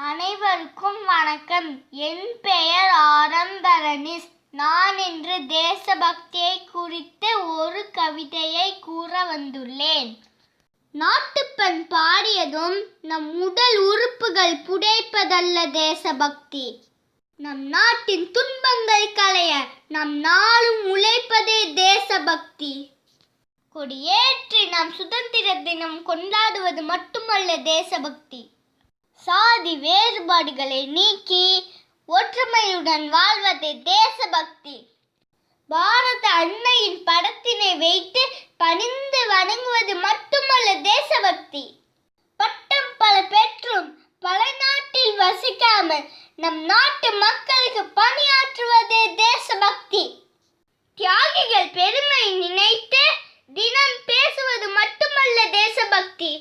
அனைவருக்கும் வணக்கம். என் பெயர் ஆரம்பரணிஸ். நான் இன்று தேசபக்தியை குறித்து ஒரு கவிதையை கூற வந்துள்ளேன். நாட்டுப்பண் பாடியதும் நம் உடல் உறுப்புகள் புடைப்பதல்ல தேசபக்தி. நம் நாட்டின் துன்பங்கள் களைய நம் நாளும் உழைப்பதே தேசபக்தி. கொடியேற்றி நாம் சுதந்திர தினம் கொண்டாடுவது மட்டுமல்ல தேசபக்தி. சாதி வேறுபாடுகளை நீக்கி ஒற்றுமையுடன் வாழ்வதே தேசபக்தி. பாரத அன்னையின் படத்தினை வைத்து பணிந்து வணங்குவது மட்டுமல்ல தேசபக்தி. பட்டம் பல பெற்றும் பல நாட்டில் வசிக்காமல் நம் நாட்டு மக்களுக்கு பணியாற்றுவதே தேசபக்தி. தியாகிகள் பெருமை நினைத்து தினம் பேசுவது மட்டுமல்ல தேசபக்தி.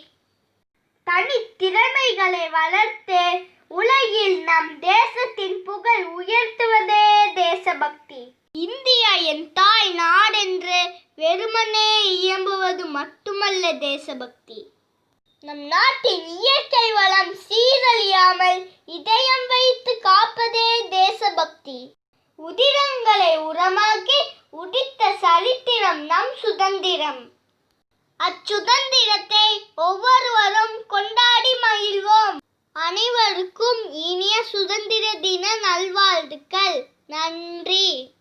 தனித்திறமைகளை வளர்த்து உலகில் நம் தேசத்தின் புகழ் உயர்த்துவதே தேசபக்தி. இந்தியா என் தாய் நாடென்று வெறுமனே இயம்புவது மட்டுமல்ல தேசபக்தி. நம் நாட்டின் இயற்கை வளம் சீரழியாமல் இதயம் வைத்து காப்பதே தேசபக்தி. உதிரங்களை உரமாக்கி உதித்த சரித்திரம் நம் சுதந்திரம். அச்சுதந்திரத்தை அனைவருக்கும் இனிய சுதந்திர தின நல்வாழ்த்துக்கள். நன்றி.